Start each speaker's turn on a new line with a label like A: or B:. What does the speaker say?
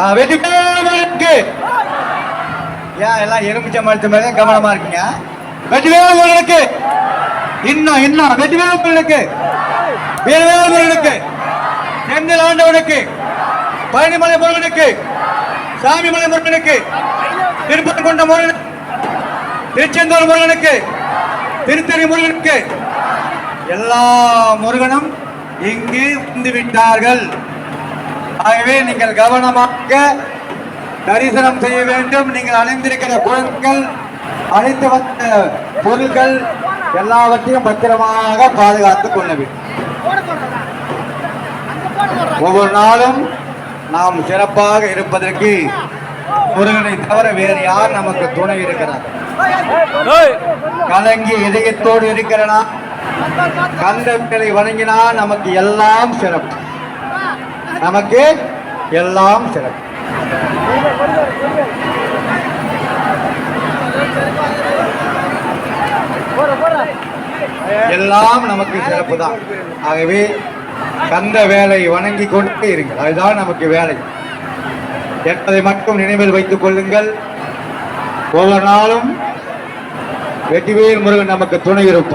A: ஆ, வெற்றிவேல் ஏன் எல்லாம் எலுமிச்ச மருத்துவ மேலே கவனமா இருக்கீங்க. வெற்றிவேல் இன்னும் இன்னும். வெற்றிவேல் முருகனுக்கு வீரவேல் முருகனுக்கு ஆண்டவனுக்கு பழனிமலை முருகனுக்கு சாமிமலை முருகனுக்கு கொண்ட முருகன் திருச்செந்தூர் முருகனுக்கு திருத்தணி முருகனுக்கு எல்லா முருகனும் இங்கு வந்து விட்டார்கள். ஆகவே நீங்கள் கவனமாக தரிசனம் செய்ய வேண்டும். நீங்கள் அணிந்திருக்கிற குழந்தைகள் அழைத்து வந்த பொருட்கள் எல்லாவற்றையும் பத்திரமாக பாதுகாத்துக் கொள்ள வேண்டும். ஒவ்வொரு நாளும் நாம் சிறப்பாக இருப்பதற்கு முருகனை தவிர வேறு யார் நமக்கு துணை இருக்கிறார்? கலங்கி இதயத்தோடு இருக்கிறனா? கந்தங்களை வணங்கினா நமக்கு எல்லாம் சிறப்பு. நமக்கு எல்லாம் சிறப்பு. எல்லாம் நமக்கு சிறப்பு தான் ஆகவே கந்த வேலை வணங்கி கொண்டே இருங்கள். அதுதான் நமக்கு வேலை. என்பதை மட்டும் நினைவில் வைத்துக் கொள்ளுங்கள். ஒவ்வொரு நாளும் வெற்றிவேல் முருகன் நமக்கு துணை இருப்பார்.